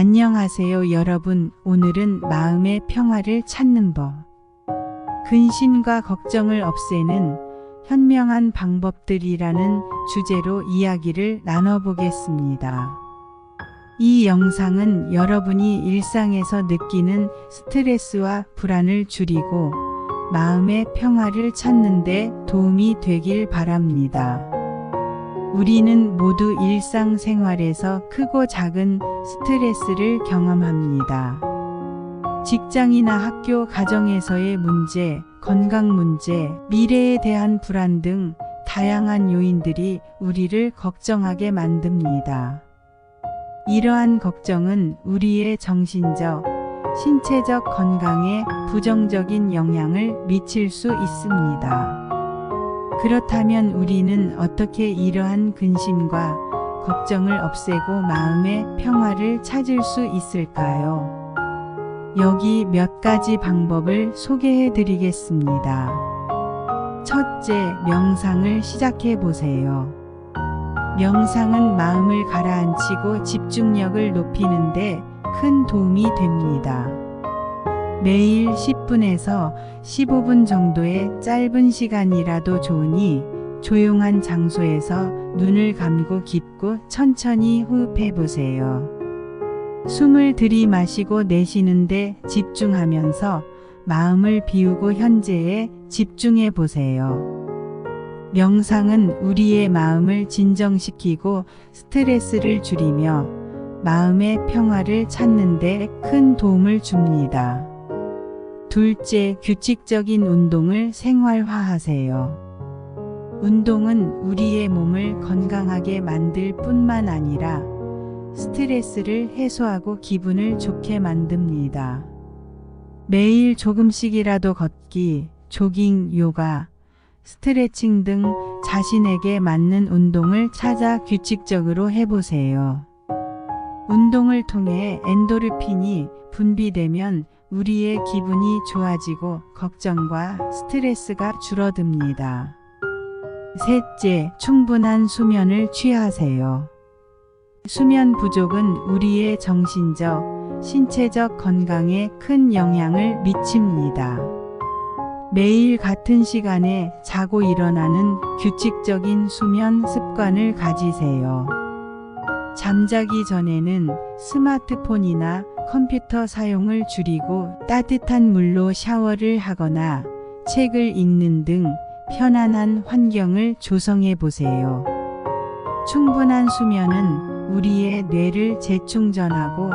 안녕하세요, 여러분. 오늘은 마음의 평화를 찾는 법. 근심과 걱정을 없애는 현명한 방법들이라는 주제로 이야기를 나눠보겠습니다. 이 영상은 여러분이 일상에서 느끼는 스트레스와 불안을 줄이고 마음의 평화를 찾는 데 도움이 되길 바랍니다. 우리는 모두 일상생활에서 크고 작은 스트레스를 경험합니다. 직장이나 학교, 가정에서의 문제, 건강 문제, 미래에 대한 불안 등 다양한 요인들이 우리를 걱정하게 만듭니다. 이러한 걱정은 우리의 정신적, 신체적 건강에 부정적인 영향을 미칠 수 있습니다. 그렇다면 우리는 어떻게 이러한 근심과 걱정을 없애고 마음의 평화를 찾을 수 있을까요? 여기 몇 가지 방법을 소개해 드리겠습니다. 첫째, 명상을 시작해 보세요. 명상은 마음을 가라앉히고 집중력을 높이는데 큰 도움이 됩니다. 매일 10분에서 15분 정도의 짧은 시간이라도 좋으니 조용한 장소에서 눈을 감고 깊고 천천히 호흡해 보세요. 숨을 들이마시고 내쉬는데 집중하면서 마음을 비우고 현재에 집중해 보세요. 명상은 우리의 마음을 진정시키고 스트레스를 줄이며 마음의 평화를 찾는 데 큰 도움을 줍니다. 둘째, 규칙적인 운동을 생활화하세요. 운동은 우리의 몸을 건강하게 만들 뿐만 아니라 스트레스를 해소하고 기분을 좋게 만듭니다. 매일 조금씩이라도 걷기, 조깅, 요가, 스트레칭 등 자신에게 맞는 운동을 찾아 규칙적으로 해보세요. 운동을 통해 엔도르핀이 분비되면 우리의 기분이 좋아지고 걱정과 스트레스가 줄어듭니다. 셋째, 충분한 수면을 취하세요. 수면 부족은 우리의 정신적, 신체적 건강에 큰 영향을 미칩니다. 매일 같은 시간에 자고 일어나는 규칙적인 수면 습관을 가지세요. 잠자기 전에는 스마트폰이나 컴퓨터 사용을 줄이고 따뜻한 물로 샤워를 하거나 책을 읽는 등 편안한 환경을 조성해 보세요. 충분한 수면은 우리의 뇌를 재충전하고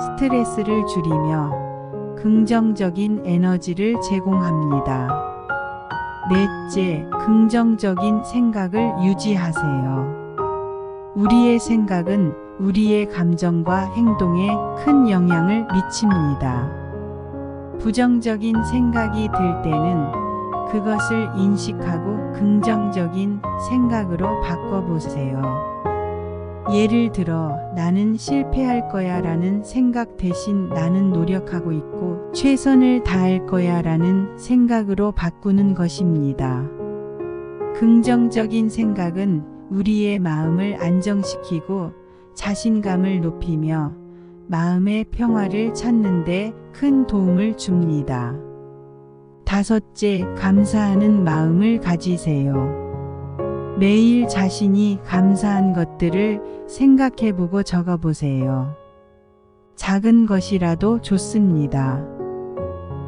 스트레스를 줄이며 긍정적인 에너지를 제공합니다. 넷째, 긍정적인 생각을 유지하세요. 우리의 생각은 우리의 감정과 행동에 큰 영향을 미칩니다. 부정적인 생각이 들 때는 그것을 인식하고 긍정적인 생각으로 바꿔보세요. 예를 들어, 나는 실패할 거야 라는 생각 대신 나는 노력하고 있고 최선을 다할 거야 라는 생각으로 바꾸는 것입니다. 긍정적인 생각은 우리의 마음을 안정시키고 자신감을 높이며 마음의 평화를 찾는데 큰 도움을 줍니다. 다섯째, 감사하는 마음을 가지세요. 매일 자신이 감사한 것들을 생각해 보고 적어 보세요. 작은 것이라도 좋습니다.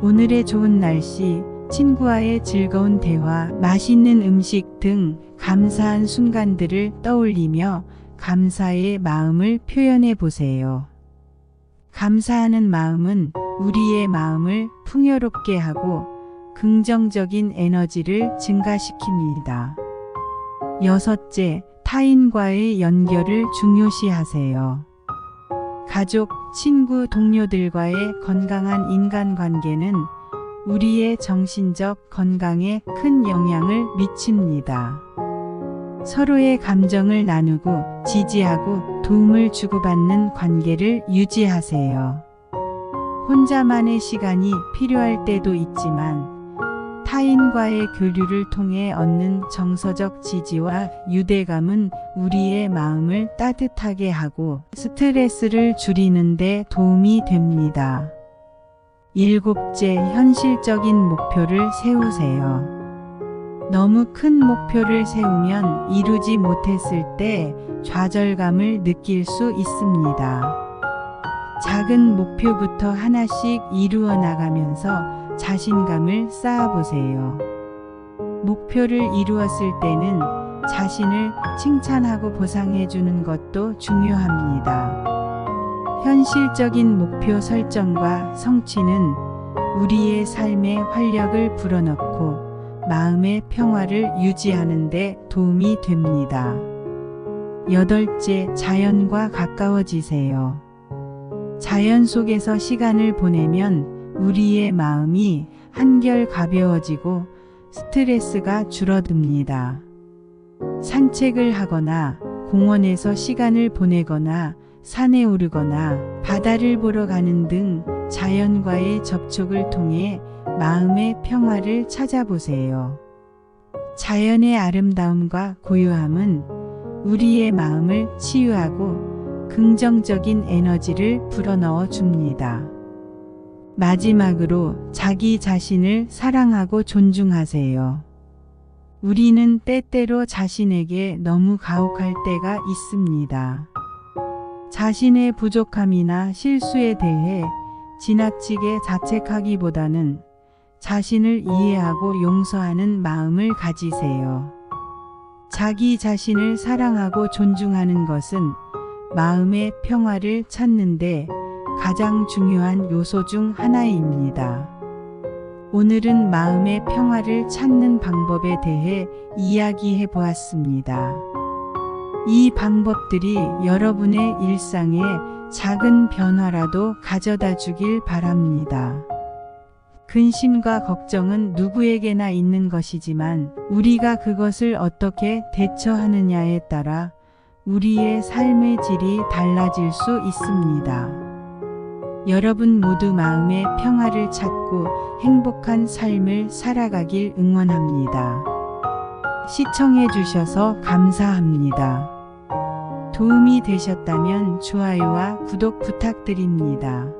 오늘의 좋은 날씨, 친구와의 즐거운 대화, 맛있는 음식 등 감사한 순간들을 떠올리며 감사의 마음을 표현해 보세요. 감사하는 마음은 우리의 마음을 풍요롭게 하고 긍정적인 에너지를 증가시킵니다. 여섯째, 타인과의 연결을 중요시하세요. 가족, 친구, 동료들과의 건강한 인간관계는 우리의 정신적 건강에 큰 영향을 미칩니다. 서로의 감정을 나누고 지지하고 도움을 주고받는 관계를 유지하세요. 혼자만의 시간이 필요할 때도 있지만 타인과의 교류를 통해 얻는 정서적 지지와 유대감은 우리의 마음을 따뜻하게 하고 스트레스를 줄이는 데 도움이 됩니다. 일곱째, 현실적인 목표를 세우세요. 너무 큰 목표를 세우면 이루지 못했을 때 좌절감을 느낄 수 있습니다. 작은 목표부터 하나씩 이루어 나가면서 자신감을 쌓아보세요. 목표를 이루었을 때는 자신을 칭찬하고 보상해 주는 것도 중요합니다. 현실적인 목표 설정과 성취는 우리의 삶에 활력을 불어넣고 마음의 평화를 유지하는 데 도움이 됩니다. 여덟째, 자연과 가까워지세요. 자연 속에서 시간을 보내면 우리의 마음이 한결 가벼워지고 스트레스가 줄어듭니다. 산책을 하거나 공원에서 시간을 보내거나 산에 오르거나 바다를 보러 가는 등 자연과의 접촉을 통해 마음의 평화를 찾아보세요. 자연의 아름다움과 고요함은 우리의 마음을 치유하고 긍정적인 에너지를 불어넣어 줍니다. 마지막으로 자기 자신을 사랑하고 존중하세요. 우리는 때때로 자신에게 너무 가혹할 때가 있습니다. 자신의 부족함이나 실수에 대해 지나치게 자책하기보다는 자신을 이해하고 용서하는 마음을 가지세요. 자기 자신을 사랑하고 존중하는 것은 마음의 평화를 찾는데 가장 중요한 요소 중 하나입니다. 오늘은 마음의 평화를 찾는 방법에 대해 이야기해 보았습니다. 이 방법들이 여러분의 일상에 작은 변화라도 가져다 주길 바랍니다. 근심과 걱정은 누구에게나 있는 것이지만 우리가 그것을 어떻게 대처하느냐에 따라 우리의 삶의 질이 달라질 수 있습니다. 여러분 모두 마음의 평화를 찾고 행복한 삶을 살아가길 응원합니다. 시청해 주셔서 감사합니다. 도움이 되셨다면 좋아요와 구독 부탁드립니다.